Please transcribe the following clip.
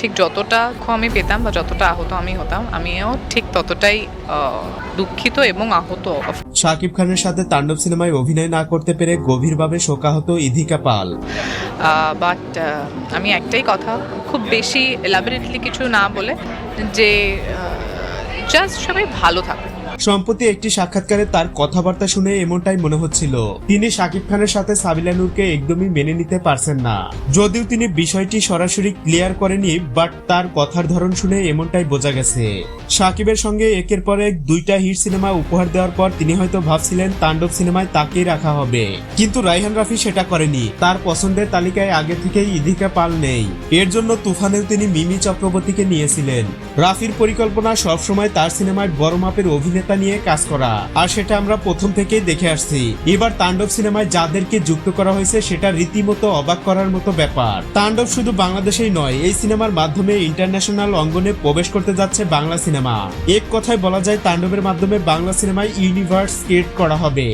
ঠিক যতটা আমি পেতাম বা যতটা আহত আমি হতাম আমিও ঠিক ততটাই দুঃখিত এবং আহত শাকিব খানের সাথে তাণ্ডব সিনেমায় অভিনয় না করতে পেরে গভীরভাবে শোকাহত ইধিকা পাল। বাট আমি একটাই কথা খুব বেশি এলাবোরেটলি কিছু না বলে যে জাস্ট সবাই ভালো থাকুক। সম্প্রতি একটি সাক্ষাৎকারে তার কথাবার্তা শুনে এমনটাই মনে হচ্ছিল। তিনি শাকিব খানের সাথে সাবিলা নূরকে একদমই মেনে নিতে পারছেন না। যদিও তিনি বিষয়টি সরাসরি ক্লিয়ার করেনি বাট তার কথার ধরন শুনে এমনটাই বোঝা গেছে। শাকিবের সঙ্গে একের পর এক দুইটা হিট সিনেমা উপহার দেওয়ার পর তিনি হয়তো ভাবছিলেন তাণ্ডব সিনেমায় তাকেই রাখা হবে। কিন্তু রাইহান রাফি সেটা করেনি। তার পছন্দের তালিকায় আগে থেকেই ইধিকা পাল নেই। এর জন্য তুফানেও তিনি মিমি চক্রবর্তীকে নিয়েছিলেন। রাফির পরিকল্পনা সবসময় তার সিনেমায় বড় মাপের অভিনেতা নিয়ে কাজ করা। আর সেটা আমরা প্রথম থেকেই দেখে আসছি। এবার তাণ্ডব সিনেমায় যাদেরকে যুক্ত করা হয়েছে, সেটা রীতিমতো অবাক করার মতো ব্যাপার। তাণ্ডব শুধু বাংলাদেশেই নয়, এই সিনেমার মাধ্যমে ইন্টারন্যাশনাল অঙ্গনে প্রবেশ করতে যাচ্ছে বাংলা সিনেমা। এক কথায় বলা যায়, তাণ্ডবের মাধ্যমে বাংলা সিনেমায় ইউনিভার্স ক্রিয়েট করা হবে।